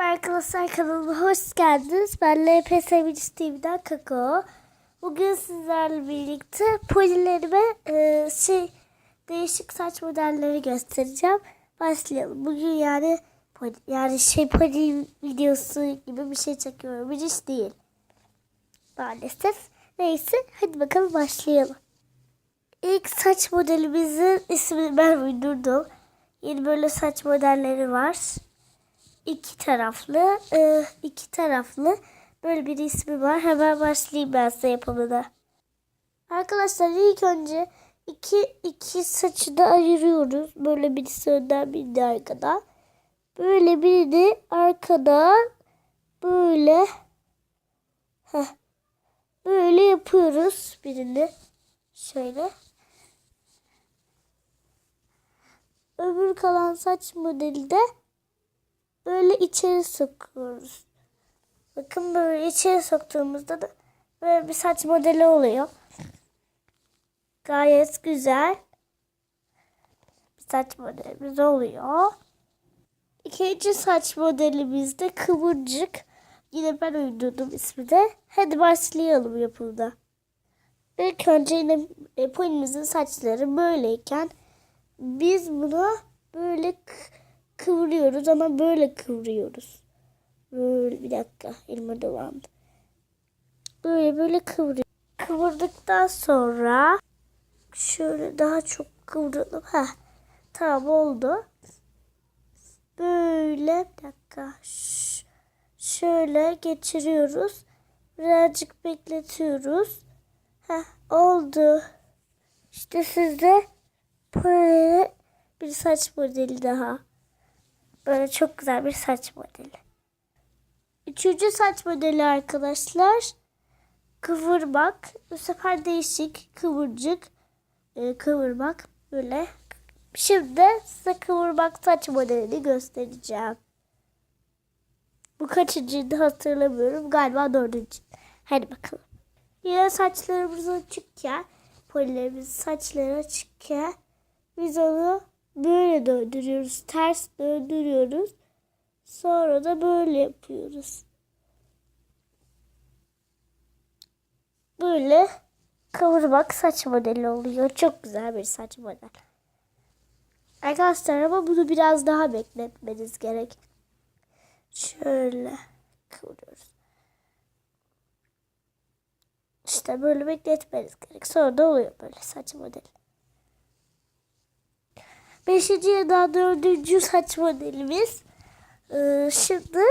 Merhaba arkadaşlar kanalıma hoş geldiniz. Ben LPS Sevinç TV'den Kakao. Bugün sizlerle birlikte polilerime e, şey değişik saç modelleri göstereceğim. Başlayalım. Bugün yani poli, yani şey poli videosu gibi bir şey çekiyorum. Bir iş değil. Maalesef. Neyse hadi bakalım başlayalım. İlk saç modelimizin ismini ben uydurdum. Yeni böyle saç modelleri var iki taraflı e, iki taraflı böyle bir ismi var. Hemen başlayayım ben size yapımına. Arkadaşlar ilk önce iki iki saçı da ayırıyoruz. Böyle birisi önden birini arkadan. Böyle birini arkadan böyle heh, böyle yapıyoruz birini. Şöyle. Öbür kalan saç modeli de böyle içeri sokuyoruz. Bakın böyle içeri soktuğumuzda da böyle bir saç modeli oluyor. Gayet güzel bir saç modelimiz oluyor. İkinci saç modelimiz de kıvırcık. Yine ben uydurdum ismi de. Hadi başlayalım yapımda. İlk önce yine e, saçları böyleyken biz bunu böyle kıvırıyoruz ama böyle kıvırıyoruz. Böyle bir dakika elime dolandı. Böyle böyle kıvırıyoruz. Kıvırdıktan sonra şöyle daha çok kıvıralım. Ha tamam oldu. Böyle bir dakika. Ş şöyle geçiriyoruz. Birazcık bekletiyoruz. Ha oldu. İşte sizde böyle bir saç modeli daha. Böyle çok güzel bir saç modeli. Üçüncü saç modeli arkadaşlar. Kıvırmak. Bu sefer değişik kıvırcık. E, kıvırmak böyle. Şimdi size kıvırmak saç modelini göstereceğim. Bu kaçıncıydı hatırlamıyorum. Galiba dördüncü. Hadi bakalım. Yine saçlarımız açıkken, polilerimizin saçları açıkken biz onu böyle döndürüyoruz. Ters döndürüyoruz. Sonra da böyle yapıyoruz. Böyle kıvırmak saç modeli oluyor. Çok güzel bir saç model. Arkadaşlar ama bunu biraz daha bekletmeniz gerek. Şöyle kıvırıyoruz. İşte böyle bekletmeniz gerek. Sonra da oluyor böyle saç modeli. Beşinci ya da dördüncü saç modelimiz. Ee, şimdi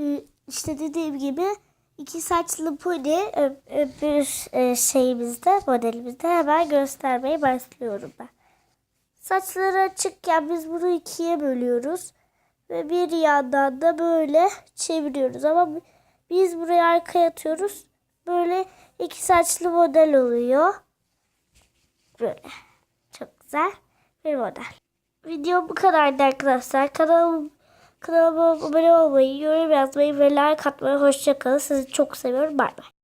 e, işte dediğim gibi iki saçlı pony bir e, şeyimizde modelimizde hemen göstermeye başlıyorum ben. Saçları açıkken biz bunu ikiye bölüyoruz. Ve bir yandan da böyle çeviriyoruz. Ama biz buraya arkaya atıyoruz. Böyle iki saçlı model oluyor. Böyle. Çok güzel bir model. Video bu kadardı arkadaşlar. Kanalım, kanalıma abone olmayı, yorum yazmayı ve like atmayı hoşçakalın. Sizi çok seviyorum. Bay bay.